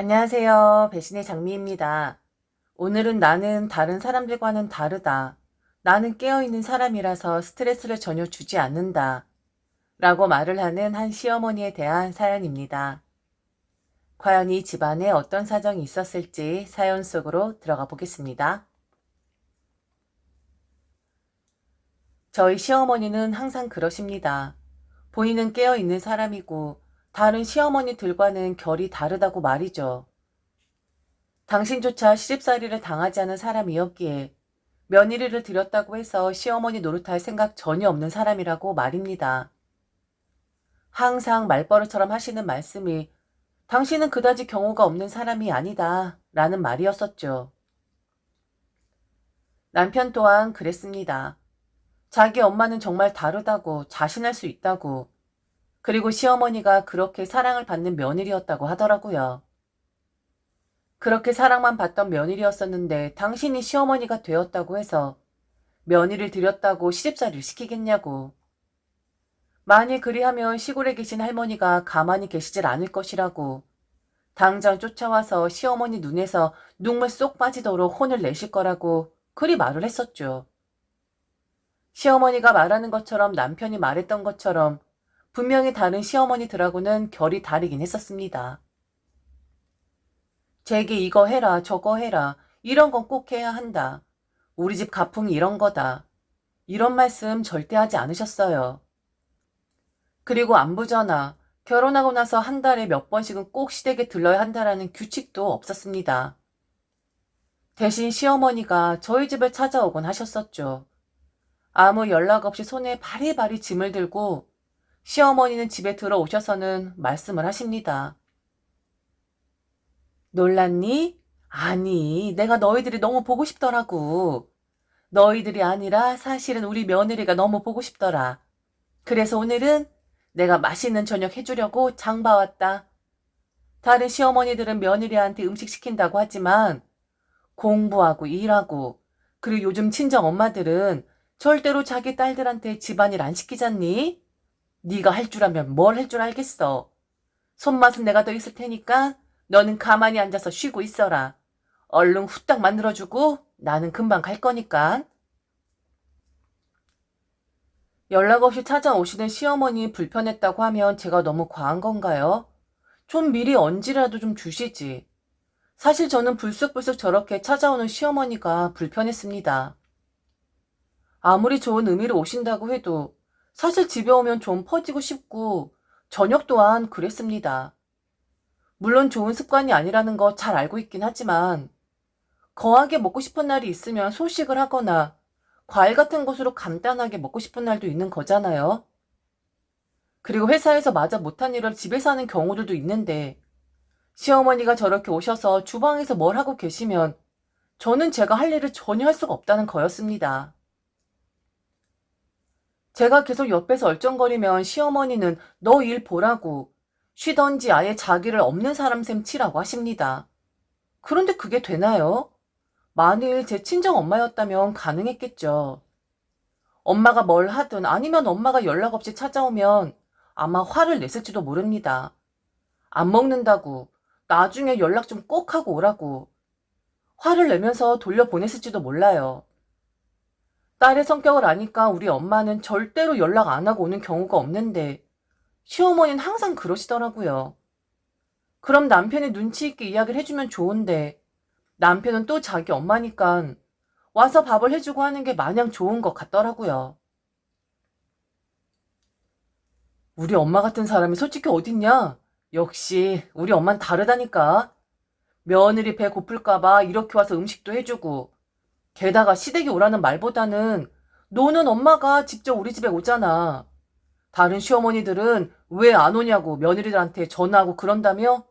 안녕하세요. 배신의 장미입니다. 오늘은 나는 다른 사람들과는 다르다. 나는 깨어있는 사람이라서 스트레스를 전혀 주지 않는다. 라고 말을 하는 한 시어머니에 대한 사연입니다. 과연 이 집안에 어떤 사정이 있었을지 사연 속으로 들어가 보겠습니다. 저희 시어머니는 항상 그러십니다. 본인은 깨어있는 사람이고 다른 시어머니들과는 결이 다르다고 말이죠. 당신조차 시집살이를 당하지 않은 사람이었기에 며느리를 들였다고 해서 시어머니 노릇할 생각 전혀 없는 사람이라고 말입니다. 항상 말버릇처럼 하시는 말씀이 당신은 그다지 경우가 없는 사람이 아니다 라는 말이었었죠. 남편 또한 그랬습니다. 자기 엄마는 정말 다르다고 자신할 수 있다고 그리고 시어머니가 그렇게 사랑을 받는 며느리였다고 하더라고요. 그렇게 사랑만 받던 며느리였었는데 당신이 시어머니가 되었다고 해서 며느리를 들였다고 시집살이를 시키겠냐고. 만일 그리하면 시골에 계신 할머니가 가만히 계시질 않을 것이라고. 당장 쫓아와서 시어머니 눈에서 눈물 쏙 빠지도록 혼을 내실 거라고 그리 말을 했었죠. 시어머니가 말하는 것처럼 남편이 말했던 것처럼 분명히 다른 시어머니들하고는 결이 다르긴 했었습니다. 제게 이거 해라, 저거 해라, 이런 건 꼭 해야 한다. 우리 집 가풍이 이런 거다. 이런 말씀 절대 하지 않으셨어요. 그리고 안부 전화, 결혼하고 나서 한 달에 몇 번씩은 꼭 시댁에 들러야 한다라는 규칙도 없었습니다. 대신 시어머니가 저희 집을 찾아오곤 하셨었죠. 아무 연락 없이 손에 바리바리 짐을 들고 시어머니는 집에 들어오셔서는 말씀을 하십니다. 놀랐니? 아니, 내가 너희들이 너무 보고 싶더라고. 너희들이 아니라 사실은 우리 며느리가 너무 보고 싶더라. 그래서 오늘은 내가 맛있는 저녁 해주려고 장 봐왔다. 다른 시어머니들은 며느리한테 음식 시킨다고 하지만 공부하고 일하고 그리고 요즘 친정 엄마들은 절대로 자기 딸들한테 집안일 안 시키잖니? 네가 할 줄 알면 뭘 할 줄 알겠어. 손맛은 내가 더 있을 테니까 너는 가만히 앉아서 쉬고 있어라. 얼른 후딱 만들어주고 나는 금방 갈 거니까. 연락 없이 찾아오시는 시어머니 불편했다고 하면 제가 너무 과한 건가요? 좀 미리 언지라도 좀 주시지. 사실 저는 불쑥불쑥 저렇게 찾아오는 시어머니가 불편했습니다. 아무리 좋은 의미로 오신다고 해도 사실 집에 오면 좀 퍼지고 싶고 저녁 또한 그랬습니다. 물론 좋은 습관이 아니라는 거 잘 알고 있긴 하지만 거하게 먹고 싶은 날이 있으면 소식을 하거나 과일 같은 것으로 간단하게 먹고 싶은 날도 있는 거잖아요. 그리고 회사에서 마저 못한 일을 집에서 하는 경우들도 있는데 시어머니가 저렇게 오셔서 주방에서 뭘 하고 계시면 저는 제가 할 일을 전혀 할 수가 없다는 거였습니다. 제가 계속 옆에서 얼쩡거리면 시어머니는 너 일 보라고 쉬던지 아예 자기를 없는 사람 셈 치라고 하십니다. 그런데 그게 되나요? 만일 제 친정 엄마였다면 가능했겠죠. 엄마가 뭘 하든 아니면 엄마가 연락 없이 찾아오면 아마 화를 냈을지도 모릅니다. 안 먹는다고 나중에 연락 좀 꼭 하고 오라고 화를 내면서 돌려보냈을지도 몰라요. 딸의 성격을 아니까 우리 엄마는 절대로 연락 안 하고 오는 경우가 없는데 시어머니는 항상 그러시더라고요. 그럼 남편이 눈치 있게 이야기를 해주면 좋은데 남편은 또 자기 엄마니까 와서 밥을 해주고 하는 게 마냥 좋은 것 같더라고요. 우리 엄마 같은 사람이 솔직히 어딨냐? 역시 우리 엄만 다르다니까. 며느리 배 고플까봐 이렇게 와서 음식도 해주고 게다가 시댁이 오라는 말보다는 노는 엄마가 직접 우리 집에 오잖아. 다른 시어머니들은 왜 안 오냐고 며느리들한테 전화하고 그런다며?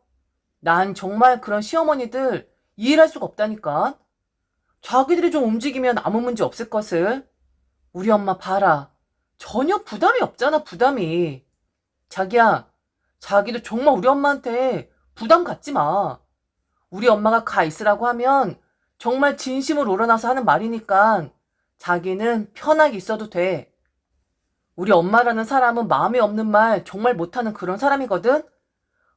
난 정말 그런 시어머니들 이해할 수가 없다니까. 자기들이 좀 움직이면 아무 문제 없을 것을. 우리 엄마 봐라. 전혀 부담이 없잖아, 부담이. 자기야, 자기도 정말 우리 엄마한테 부담 갖지 마. 우리 엄마가 가 있으라고 하면 정말 진심으로 우러나서 하는 말이니까 자기는 편하게 있어도 돼. 우리 엄마라는 사람은 마음이 없는 말 정말 못하는 그런 사람이거든?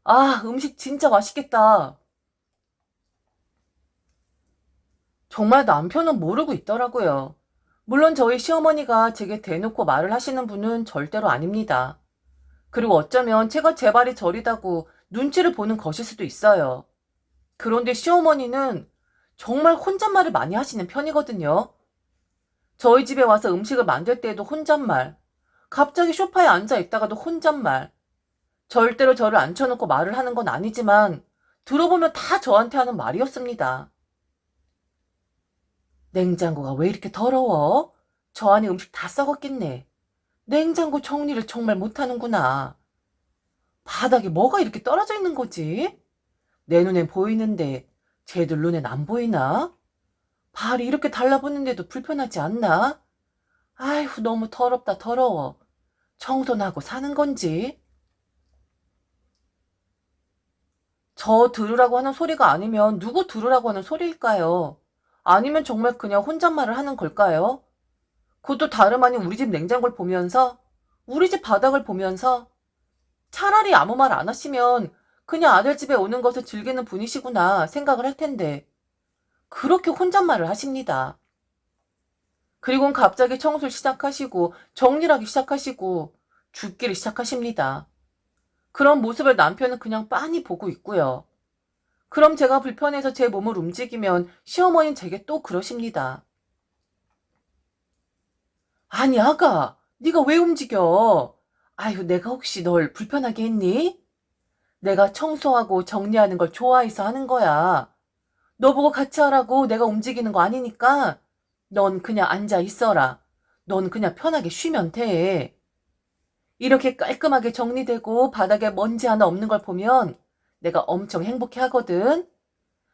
아, 음식 진짜 맛있겠다. 정말 남편은 모르고 있더라고요. 물론 저희 시어머니가 제게 대놓고 말을 하시는 분은 절대로 아닙니다. 그리고 어쩌면 제가 제 발이 저리다고 눈치를 보는 것일 수도 있어요. 그런데 시어머니는 정말 혼잣말을 많이 하시는 편이거든요. 저희 집에 와서 음식을 만들 때에도 혼잣말, 갑자기 소파에 앉아 있다가도 혼잣말, 절대로 저를 앉혀놓고 말을 하는 건 아니지만 들어보면 다 저한테 하는 말이었습니다. 냉장고가 왜 이렇게 더러워? 저 안에 음식 다 썩었겠네. 냉장고 정리를 정말 못하는구나. 바닥에 뭐가 이렇게 떨어져 있는 거지? 내 눈엔 보이는데 쟤들 눈엔 안 보이나? 발이 이렇게 달라붙는데도 불편하지 않나? 아휴, 너무 더럽다, 더러워. 청소는 하고 사는 건지? 저 들으라고 하는 소리가 아니면 누구 들으라고 하는 소리일까요? 아니면 정말 그냥 혼잣말을 하는 걸까요? 그것도 다름 아닌 우리 집 냉장고를 보면서, 우리 집 바닥을 보면서, 차라리 아무 말 안 하시면 그냥 아들 집에 오는 것을 즐기는 분이시구나 생각을 할 텐데, 그렇게 혼잣말을 하십니다. 그리고는 갑자기 청소를 시작하시고, 정리를 하기 시작하시고, 죽기를 시작하십니다. 그런 모습을 남편은 그냥 빤히 보고 있고요. 그럼 제가 불편해서 제 몸을 움직이면 시어머니는 제게 또 그러십니다. 아니 아가, 네가 왜 움직여? 아유, 내가 혹시 널 불편하게 했니? 내가 청소하고 정리하는 걸 좋아해서 하는 거야. 너 보고 같이 하라고 내가 움직이는 거 아니니까 넌 그냥 앉아 있어라. 넌 그냥 편하게 쉬면 돼. 이렇게 깔끔하게 정리되고 바닥에 먼지 하나 없는 걸 보면 내가 엄청 행복해 하거든.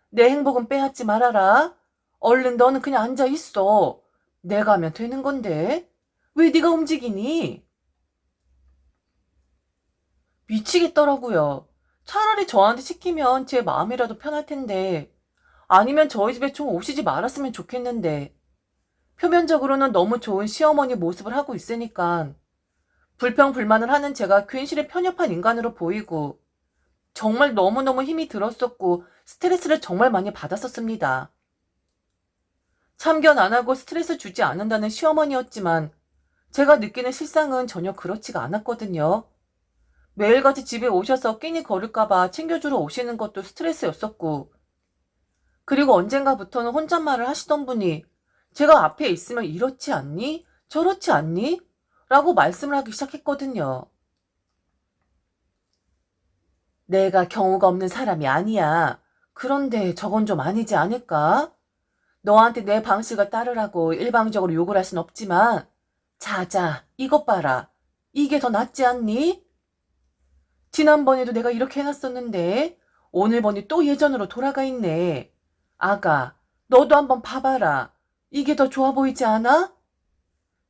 내 행복은 빼앗지 말아라. 얼른 너는 그냥 앉아 있어. 내가 하면 되는 건데. 왜 네가 움직이니? 미치겠더라고요. 차라리 저한테 시키면 제 마음이라도 편할 텐데. 아니면 저희 집에 좀 오시지 말았으면 좋겠는데. 표면적으로는 너무 좋은 시어머니 모습을 하고 있으니까 불평불만을 하는 제가 괜시리 편협한 인간으로 보이고 정말 너무너무 힘이 들었었고 스트레스를 정말 많이 받았었습니다. 참견 안 하고 스트레스 주지 않는다는 시어머니였지만 제가 느끼는 실상은 전혀 그렇지가 않았거든요. 매일같이 집에 오셔서 끼니 거릴까봐 챙겨주러 오시는 것도 스트레스였었고 그리고 언젠가부터는 혼잣말을 하시던 분이 제가 앞에 있으면 이렇지 않니? 저렇지 않니? 라고 말씀을 하기 시작했거든요. 내가 경우가 없는 사람이 아니야. 그런데 저건 좀 아니지 않을까? 너한테 내 방식을 따르라고 일방적으로 욕을 할 순 없지만, 자자, 이것 봐라. 이게 더 낫지 않니? 지난번에도 내가 이렇게 해놨었는데, 오늘 보니 또 예전으로 돌아가 있네. 아가, 너도 한번 봐봐라. 이게 더 좋아 보이지 않아?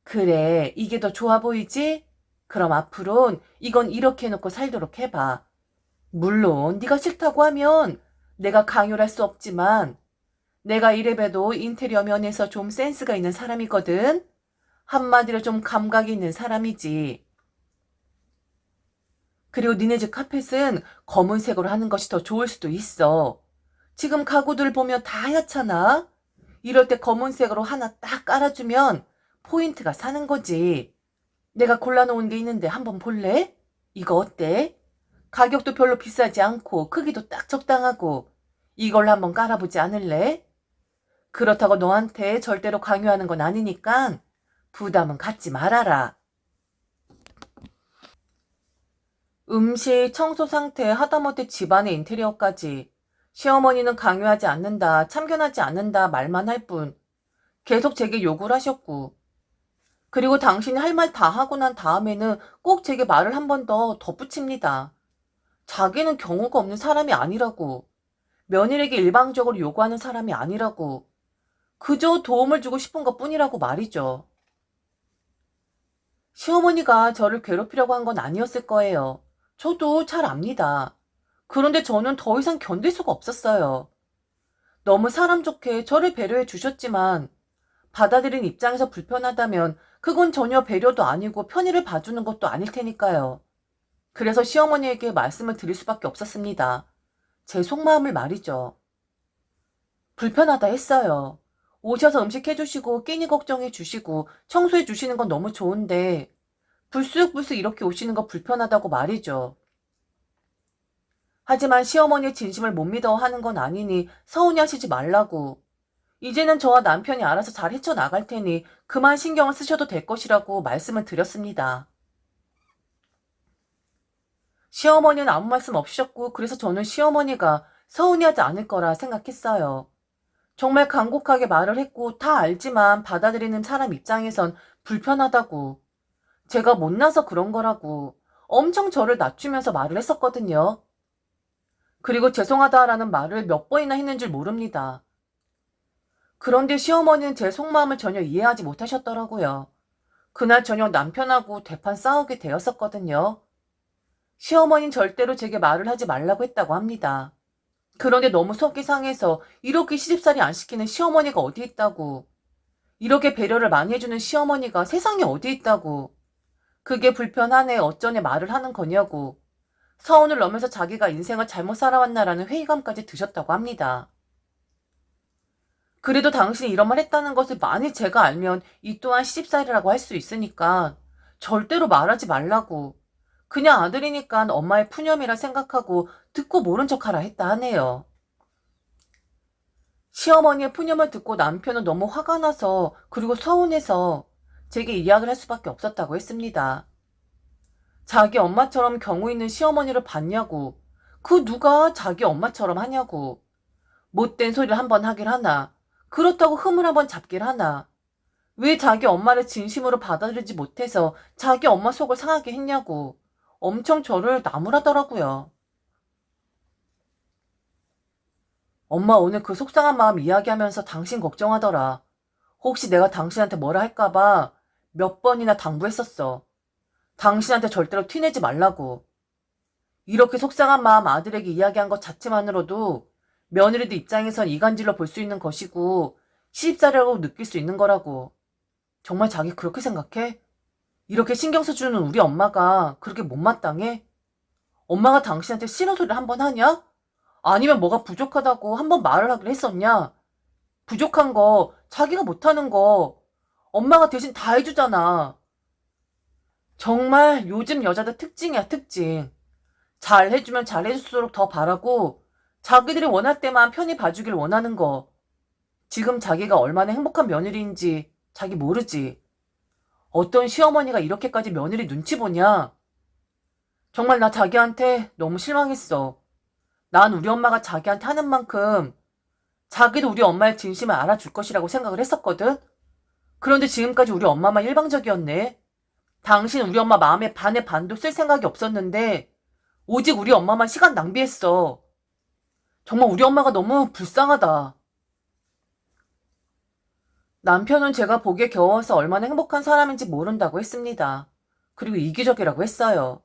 그래, 이게 더 좋아 보이지? 그럼 앞으론 이건 이렇게 해놓고 살도록 해봐. 물론 네가 싫다고 하면 내가 강요를 할 수 없지만 내가 이래봬도 인테리어 면에서 좀 센스가 있는 사람이거든. 한마디로 좀 감각이 있는 사람이지. 그리고 니네 집 카펫은 검은색으로 하는 것이 더 좋을 수도 있어. 지금 가구들 보면 다 하얗잖아. 이럴 때 검은색으로 하나 딱 깔아주면 포인트가 사는 거지. 내가 골라놓은 게 있는데 한번 볼래? 이거 어때? 가격도 별로 비싸지 않고 크기도 딱 적당하고 이걸 한번 깔아보지 않을래? 그렇다고 너한테 절대로 강요하는 건 아니니까 부담은 갖지 말아라. 음식, 청소 상태, 하다못해 집안의 인테리어까지 시어머니는 강요하지 않는다, 참견하지 않는다 말만 할 뿐 계속 제게 욕을 하셨고 그리고 당신이 할 말 다 하고 난 다음에는 꼭 제게 말을 한 번 더 덧붙입니다. 자기는 경우가 없는 사람이 아니라고. 며느리에게 일방적으로 요구하는 사람이 아니라고. 그저 도움을 주고 싶은 것 뿐이라고 말이죠. 시어머니가 저를 괴롭히려고 한 건 아니었을 거예요. 저도 잘 압니다. 그런데 저는 더 이상 견딜 수가 없었어요. 너무 사람 좋게 저를 배려해 주셨지만 받아들인 입장에서 불편하다면 그건 전혀 배려도 아니고 편의를 봐주는 것도 아닐 테니까요. 그래서 시어머니에게 말씀을 드릴 수밖에 없었습니다. 제 속마음을 말이죠. 불편하다 했어요. 오셔서 음식 해주시고 끼니 걱정해 주시고 청소해 주시는 건 너무 좋은데 불쑥불쑥 이렇게 오시는 거 불편하다고 말이죠. 하지만 시어머니의 진심을 못 믿어 하는 건 아니니 서운해 하시지 말라고. 이제는 저와 남편이 알아서 잘 헤쳐나갈 테니 그만 신경을 쓰셔도 될 것이라고 말씀을 드렸습니다. 시어머니는 아무 말씀 없으셨고 그래서 저는 시어머니가 서운해하지 않을 거라 생각했어요. 정말 간곡하게 말을 했고 다 알지만 받아들이는 사람 입장에선 불편하다고. 제가 못나서 그런 거라고 엄청 저를 낮추면서 말을 했었거든요. 그리고 죄송하다라는 말을 몇 번이나 했는 줄 모릅니다. 그런데 시어머니는 제 속마음을 전혀 이해하지 못하셨더라고요. 그날 저녁 남편하고 대판 싸우게 되었었거든요. 시어머니는 절대로 제게 말을 하지 말라고 했다고 합니다. 그런데 너무 속이 상해서 이렇게 시집살이 안 시키는 시어머니가 어디 있다고. 이렇게 배려를 많이 해주는 시어머니가 세상에 어디 있다고. 그게 불편하네 어쩌네 말을 하는 거냐고. 서운을 넘어서 자기가 인생을 잘못 살아왔나라는 회의감까지 드셨다고 합니다. 그래도 당신이 이런 말 했다는 것을 만일 제가 알면 이 또한 시집살이라고 할 수 있으니까 절대로 말하지 말라고. 그냥 아들이니까 엄마의 푸념이라 생각하고 듣고 모른 척하라 했다 하네요. 시어머니의 푸념을 듣고 남편은 너무 화가 나서 그리고 서운해서 제게 이야기를 할 수밖에 없었다고 했습니다. 자기 엄마처럼 경우 있는 시어머니를 봤냐고. 그 누가 자기 엄마처럼 하냐고. 못된 소리를 한번 하길 하나. 그렇다고 흠을 한번 잡길 하나. 왜 자기 엄마를 진심으로 받아들이지 못해서 자기 엄마 속을 상하게 했냐고. 엄청 저를 나무라더라고요. 엄마 오늘 그 속상한 마음 이야기하면서 당신 걱정하더라. 혹시 내가 당신한테 뭐라 할까봐 몇 번이나 당부했었어. 당신한테 절대로 티내지 말라고. 이렇게 속상한 마음 아들에게 이야기한 것 자체만으로도 며느리들 입장에선 이간질로 볼 수 있는 것이고 시집살이라고 느낄 수 있는 거라고. 정말 자기 그렇게 생각해? 이렇게 신경 써주는 우리 엄마가 그렇게 못마땅해? 엄마가 당신한테 싫은 소리를 한 번 하냐? 아니면 뭐가 부족하다고 한 번 말을 하기로 했었냐? 부족한 거, 자기가 못하는 거, 엄마가 대신 다 해주잖아. 정말 요즘 여자들 특징이야, 특징. 잘 해주면 잘 해줄수록 더 바라고, 자기들이 원할 때만 편히 봐주길 원하는 거. 지금 자기가 얼마나 행복한 며느리인지 자기 모르지. 어떤 시어머니가 이렇게까지 며느리 눈치 보냐? 정말 나 자기한테 너무 실망했어. 난 우리 엄마가 자기한테 하는 만큼 자기도 우리 엄마의 진심을 알아줄 것이라고 생각을 했었거든? 그런데 지금까지 우리 엄마만 일방적이었네. 당신 우리 엄마 마음에 반의 반도 쓸 생각이 없었는데 오직 우리 엄마만 시간 낭비했어. 정말 우리 엄마가 너무 불쌍하다. 남편은 제가 보기에 겨워서 얼마나 행복한 사람인지 모른다고 했습니다. 그리고 이기적이라고 했어요.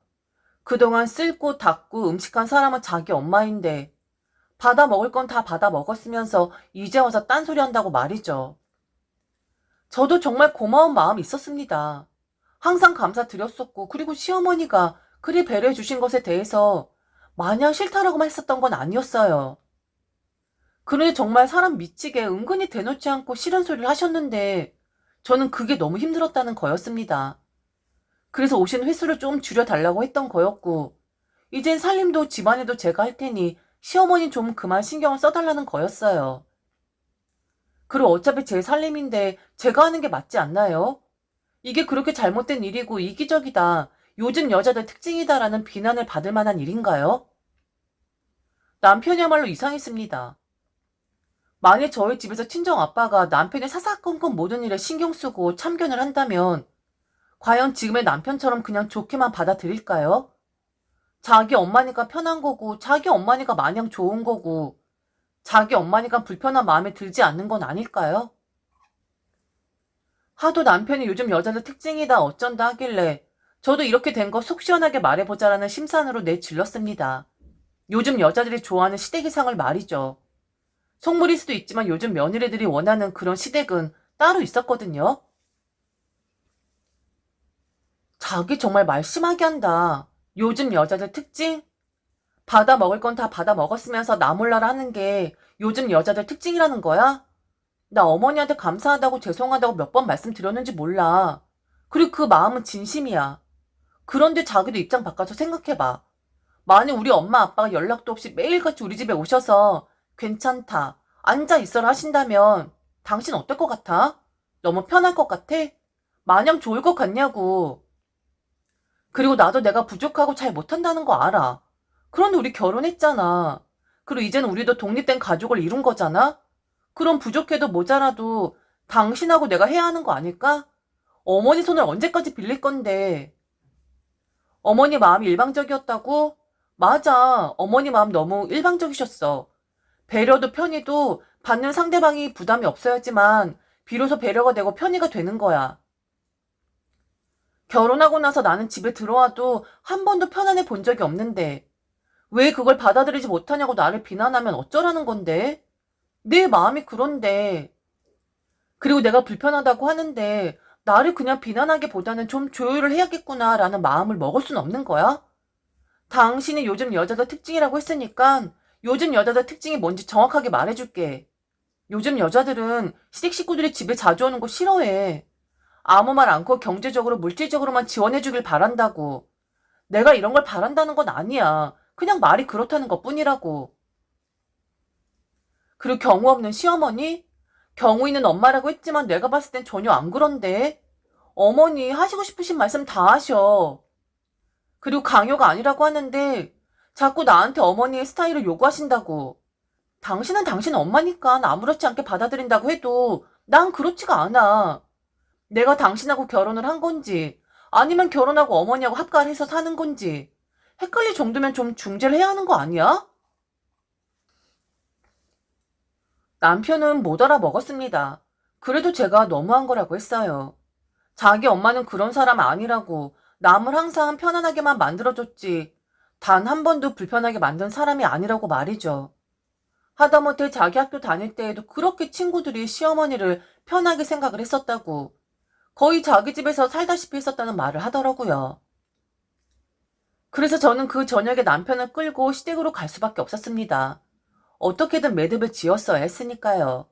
그동안 쓸고 닦고 음식한 사람은 자기 엄마인데 받아 먹을 건 다 받아 먹었으면서 이제 와서 딴소리 한다고 말이죠. 저도 정말 고마운 마음이 있었습니다. 항상 감사드렸었고 그리고 시어머니가 그리 배려해 주신 것에 대해서 마냥 싫다라고만 했었던 건 아니었어요. 그런데 정말 사람 미치게 은근히 대놓지 않고 싫은 소리를 하셨는데 저는 그게 너무 힘들었다는 거였습니다. 그래서 오신 횟수를 좀 줄여달라고 했던 거였고 이젠 살림도 집안에도 제가 할 테니 시어머니 좀 그만 신경을 써달라는 거였어요. 그리고 어차피 제 살림인데 제가 하는 게 맞지 않나요? 이게 그렇게 잘못된 일이고 이기적이다. 요즘 여자들 특징이다라는 비난을 받을 만한 일인가요? 남편이야말로 이상했습니다. 만일 저희 집에서 친정 아빠가 남편의 사사건건 모든 일에 신경 쓰고 참견을 한다면 과연 지금의 남편처럼 그냥 좋게만 받아들일까요? 자기 엄마니까 편한 거고 자기 엄마니까 마냥 좋은 거고 자기 엄마니까 불편한 마음에 들지 않는 건 아닐까요? 하도 남편이 요즘 여자들 특징이다 어쩐다 하길래 저도 이렇게 된 거 속 시원하게 말해보자라는 심산으로 내질렀습니다. 요즘 여자들이 좋아하는 시댁이상을 말이죠. 속물일 수도 있지만 요즘 며느리들이 원하는 그런 시댁은 따로 있었거든요. 자기 정말 말 심하게 한다. 요즘 여자들 특징? 받아 먹을 건 다 받아 먹었으면서 나 몰라라 하는 게 요즘 여자들 특징이라는 거야? 나 어머니한테 감사하다고 죄송하다고 몇 번 말씀드렸는지 몰라. 그리고 그 마음은 진심이야. 그런데 자기도 입장 바꿔서 생각해봐. 만약 우리 엄마 아빠가 연락도 없이 매일같이 우리 집에 오셔서 괜찮다, 앉아 있어라 하신다면 당신 어떨 것 같아? 너무 편할 것 같아? 마냥 좋을 것 같냐고. 그리고 나도 내가 부족하고 잘 못한다는 거 알아. 그런데 우리 결혼했잖아. 그리고 이제는 우리도 독립된 가족을 이룬 거잖아? 그럼 부족해도 모자라도 당신하고 내가 해야 하는 거 아닐까? 어머니 손을 언제까지 빌릴 건데. 어머니 마음이 일방적이었다고? 맞아. 어머니 마음 너무 일방적이셨어. 배려도 편의도 받는 상대방이 부담이 없어야지만 비로소 배려가 되고 편의가 되는 거야. 결혼하고 나서 나는 집에 들어와도 한 번도 편안해 본 적이 없는데 왜 그걸 받아들이지 못하냐고 나를 비난하면 어쩌라는 건데? 내 마음이 그런데. 그리고 내가 불편하다고 하는데 나를 그냥 비난하기보다는 좀 조율을 해야겠구나라는 마음을 먹을 순 없는 거야? 당신이 요즘 여자들 특징이라고 했으니까 요즘 여자들 특징이 뭔지 정확하게 말해줄게. 요즘 여자들은 시댁 식구들이 집에 자주 오는 거 싫어해. 아무 말 않고 경제적으로 물질적으로만 지원해주길 바란다고. 내가 이런 걸 바란다는 건 아니야. 그냥 말이 그렇다는 것 뿐이라고. 그리고 경우 없는 시어머니? 경우 있는 엄마라고 했지만 내가 봤을 땐 전혀 안 그런데. 어머니 하시고 싶으신 말씀 다 하셔. 그리고 강요가 아니라고 하는데 자꾸 나한테 어머니의 스타일을 요구하신다고. 당신은 당신 엄마니까 아무렇지 않게 받아들인다고 해도 난 그렇지가 않아. 내가 당신하고 결혼을 한 건지 아니면 결혼하고 어머니하고 합가를 해서 사는 건지 헷갈릴 정도면 좀 중재를 해야 하는 거 아니야? 남편은 못 알아먹었습니다. 그래도 제가 너무한 거라고 했어요. 자기 엄마는 그런 사람 아니라고 남을 항상 편안하게만 만들어줬지 단 한 번도 불편하게 만든 사람이 아니라고 말이죠. 하다못해 자기 학교 다닐 때에도 그렇게 친구들이 시어머니를 편하게 생각을 했었다고 거의 자기 집에서 살다시피 했었다는 말을 하더라고요. 그래서 저는 그 저녁에 남편을 끌고 시댁으로 갈 수밖에 없었습니다. 어떻게든 매듭을 지었어야 했으니까요.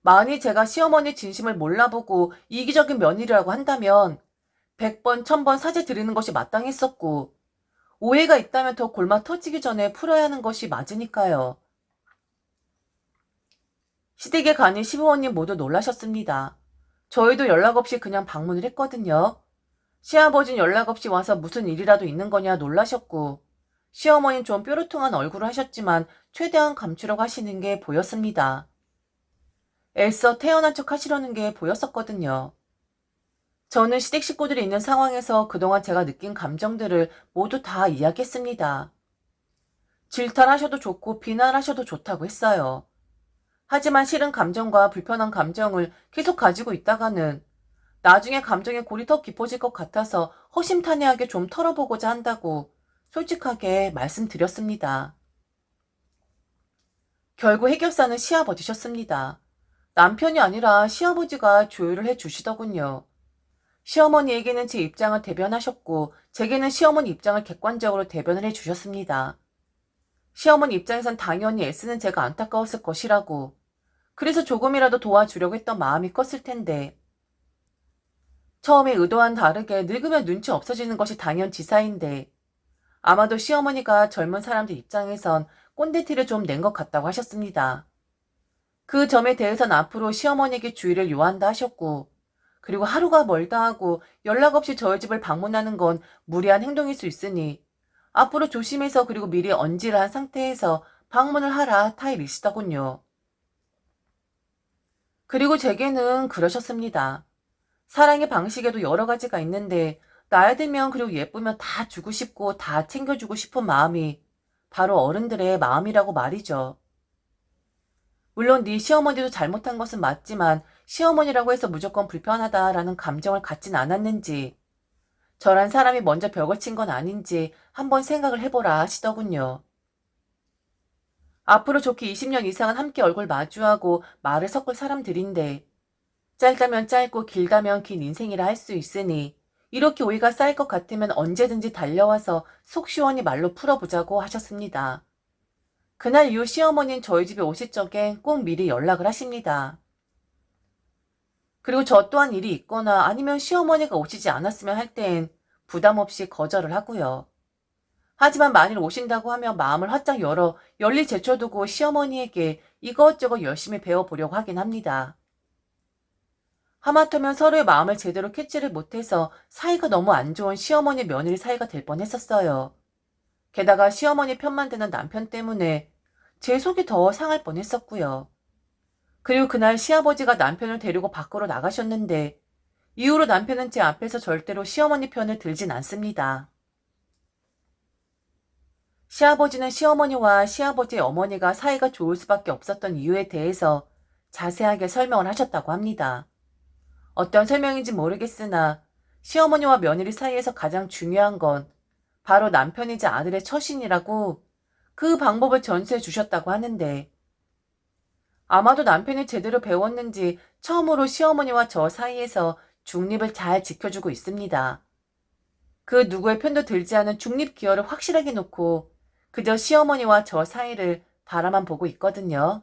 만일 제가 시어머니 진심을 몰라보고 이기적인 며느리라고 한다면 100번, 1000번 사죄 드리는 것이 마땅했었고 오해가 있다면 더 골마 터지기 전에 풀어야 하는 것이 맞으니까요. 시댁에 가니 시부모님 모두 놀라셨습니다. 저희도 연락 없이 그냥 방문을 했거든요. 시아버진 연락 없이 와서 무슨 일이라도 있는 거냐 놀라셨고 시어머니는 좀 뾰루퉁한 얼굴을 하셨지만 최대한 감추려고 하시는 게 보였습니다. 애써 태어난 척 하시려는 게 보였었거든요. 저는 시댁 식구들이 있는 상황에서 그동안 제가 느낀 감정들을 모두 다 이야기했습니다. 질탈하셔도 좋고 비난하셔도 좋다고 했어요. 하지만 싫은 감정과 불편한 감정을 계속 가지고 있다가는 나중에 감정의 골이 더 깊어질 것 같아서 허심탄회하게 좀 털어보고자 한다고 솔직하게 말씀드렸습니다. 결국 해결사는 시아버지셨습니다. 남편이 아니라 시아버지가 조율을 해 주시더군요. 시어머니에게는 제 입장을 대변하셨고, 제게는 시어머니 입장을 객관적으로 대변을 해 주셨습니다. 시어머니 입장에선 당연히 애쓰는 제가 안타까웠을 것이라고, 그래서 조금이라도 도와주려고 했던 마음이 컸을 텐데, 처음에 의도와는 다르게 늙으면 눈치 없어지는 것이 당연지사인데, 아마도 시어머니가 젊은 사람들 입장에선 꼰대티를 좀 낸 것 같다고 하셨습니다. 그 점에 대해선 앞으로 시어머니에게 주의를 요한다 하셨고, 그리고 하루가 멀다 하고 연락 없이 저희 집을 방문하는 건 무리한 행동일 수 있으니 앞으로 조심해서 그리고 미리 언지를 한 상태에서 방문을 하라 타입이시더군요. 그리고 제게는 그러셨습니다. 사랑의 방식에도 여러 가지가 있는데 나이 들면 그리고 예쁘면 다 주고 싶고 다 챙겨주고 싶은 마음이 바로 어른들의 마음이라고 말이죠. 물론 네 시어머니도 잘못한 것은 맞지만 시어머니라고 해서 무조건 불편하다라는 감정을 갖진 않았는지 저란 사람이 먼저 벽을 친 건 아닌지 한번 생각을 해보라 하시더군요. 앞으로 좋게 20년 이상은 함께 얼굴 마주하고 말을 섞을 사람들인데 짧다면 짧고 길다면 긴 인생이라 할 수 있으니 이렇게 오해가 쌓일 것 같으면 언제든지 달려와서 속 시원히 말로 풀어보자고 하셨습니다. 그날 이후 시어머니는 저희 집에 오실 적엔 꼭 미리 연락을 하십니다. 그리고 저 또한 일이 있거나 아니면 시어머니가 오시지 않았으면 할땐 부담 없이 거절을 하고요. 하지만 만일 오신다고 하면 마음을 활짝 열어 열리 제쳐두고 시어머니에게 이것저것 열심히 배워보려고 하긴 합니다. 하마터면 서로의 마음을 제대로 캐치를 못해서 사이가 너무 안 좋은 시어머니 며느리 사이가 될 뻔했었어요. 게다가 시어머니 편만 드는 남편 때문에 제 속이 더 상할 뻔했었고요. 그리고 그날 시아버지가 남편을 데리고 밖으로 나가셨는데 이후로 남편은 제 앞에서 절대로 시어머니 편을 들진 않습니다. 시아버지는 시어머니와 시아버지의 어머니가 사이가 좋을 수밖에 없었던 이유에 대해서 자세하게 설명을 하셨다고 합니다. 어떤 설명인지 모르겠으나 시어머니와 며느리 사이에서 가장 중요한 건 바로 남편이자 아들의 처신이라고 그 방법을 전수해 주셨다고 하는데 아마도 남편이 제대로 배웠는지 처음으로 시어머니와 저 사이에서 중립을 잘 지켜주고 있습니다. 그 누구의 편도 들지 않은 중립 기여를 확실하게 놓고 그저 시어머니와 저 사이를 바라만 보고 있거든요.